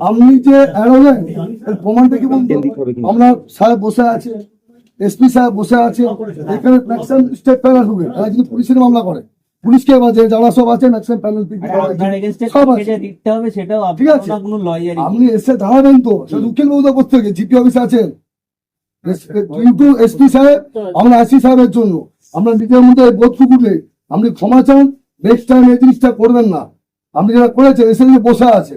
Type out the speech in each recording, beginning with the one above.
আপনি যে প্রমাণটা কি আমরা সাহেব বসে আছে এসপি সাহেব বসে আছে এখানে ম্যাক্সিমাম স্টেট হবে তারা যদি পুলিশের মামলা করে। যারা সব আছে ম্যাক্সিমাম প্যানেল সব আছে। দিতে হবে সেটাও ঠিক আছে। কোনো লয়ার আপনি এসে দাঁড়াবেন তো। উকিল বাবুদা করতে হবে জিপি অফিসে আছেন। কিন্তু এসপি সাহেব আমরা আসি সাহেবের জন্য। আমরা নিজের মধ্যে বোধ কুকুরলে আপনি ক্ষমা চান নেক্সট টাইম এই জিনিসটা করবেন না। আপনি যারা করেছেন এসে নিয়ে বসে আছে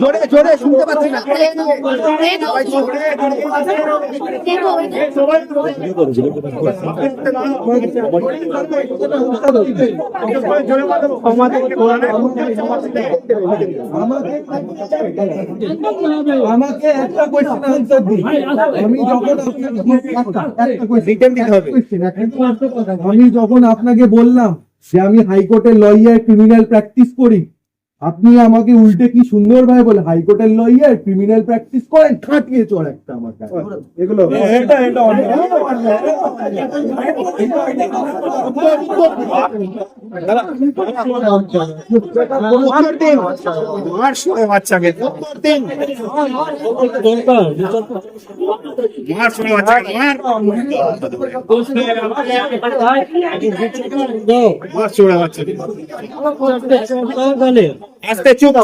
জোরে জোরে শুনতে পাচ্ছি না। আমি যখন আমি যখন আপনাকে বললাম যে আমি হাইকোর্টের লয়ার ক্রিমিনাল প্র্যাকটিস করি আপনি আমাকে উল্টে কি সুন্দর ভাই বলে হাইকোর্টের লয়ার ক্রিমিনাল প্র্যাকটিস করেন খাটিয়ে চড় একটা আমার কাছে। এগুলো এটা এটা মার বাচ্চাকে আস্তে চুপ।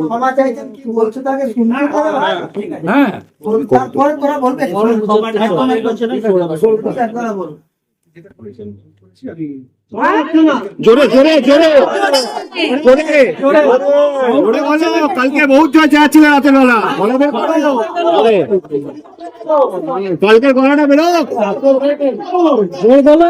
ক্ষমা চাইছেন কি বলছো তাকে পারো হ্যাঁ তারপরে তোরা বলবে। একবার বল জোরে জোরে জোরে। জোরে। জোরে। বলো কালকে বহুত জয় চেয়েছিল রাতের বেলা। বলো। কালকের গলাটা বেরো। জোরে বলো।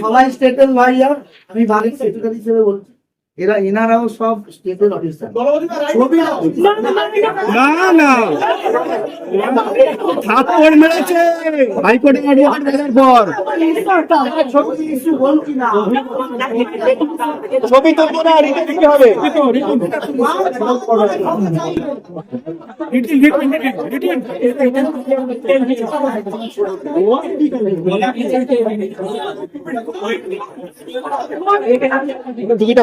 সবাই স্টেটের লয়ার আমি বাড়ির সেক্রেটারি হিসেবে বলছি। এরা এনারাও সব স্টেটের অফিসার ছবি না না। থাপ্পড় মেরেছে। হাইকোর্টে অ্যাডভোকেট বেরার পর। ছবি না রিটে দিতে হবে। টিকিটা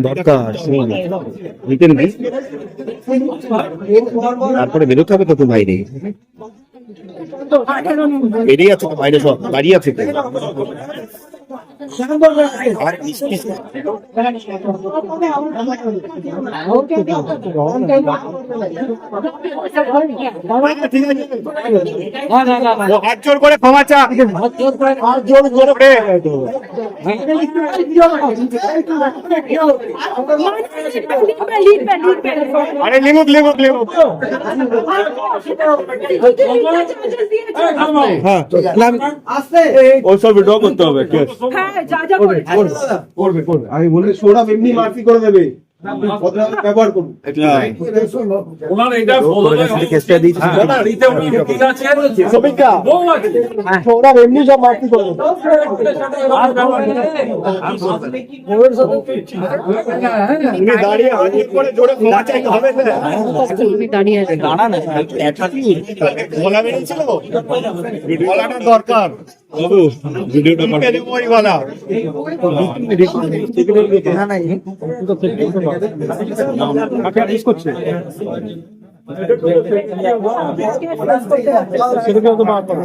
দরকার তারপরে বেরোতে হবে তো তো বাইরে বেরিয়ে আছে তো বাইরে সব দাঁড়িয়ে আছে হাত জোর করে ক্ষমা চা হাত জোর করে আরে লিমুক লিমুক লিমুক হ্যাঁ। ওই সব ড্র করতে হবে কেস হ্যাঁ। যা যা করবে করবে করবে আমি বলি সোনা এমনি মাফি করে দেবে। দরকার ভিডিওটা అక్కడ తీసుకొచ్చి మాట్లాడు.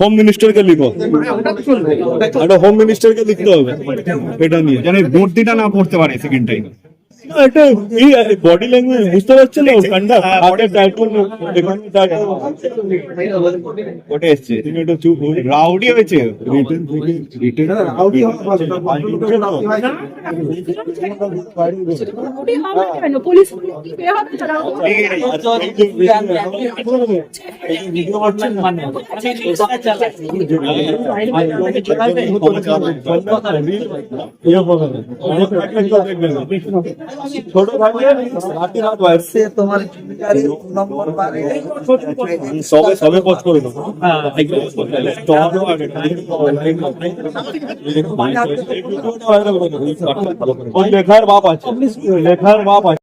হোম মিনিস্টারকে লিখো। এটা হোম মিনিস্টারকে লিখতে হবে। এটা নিয়ে। যেন ভর্তিটা না পড়তে পারে সেকেন্ড টাইম না, এটা বডি ল্যাঙ্গুয়েজ বুঝতে পারছেন না? কান্ডা হাতে ট্যাটু এখানে ওটা এসছে? তুমি একটু চুপ হয়ে রাউডি হয়েছে? রিটেন থেকে রিটেন পুলিশ ছোট থাকলে রাতে রাত সে তোমার নম্বর সবে সবে পথ করে দেবো। ওই লেখার বাপ আছে। লেখার বাপ আছে।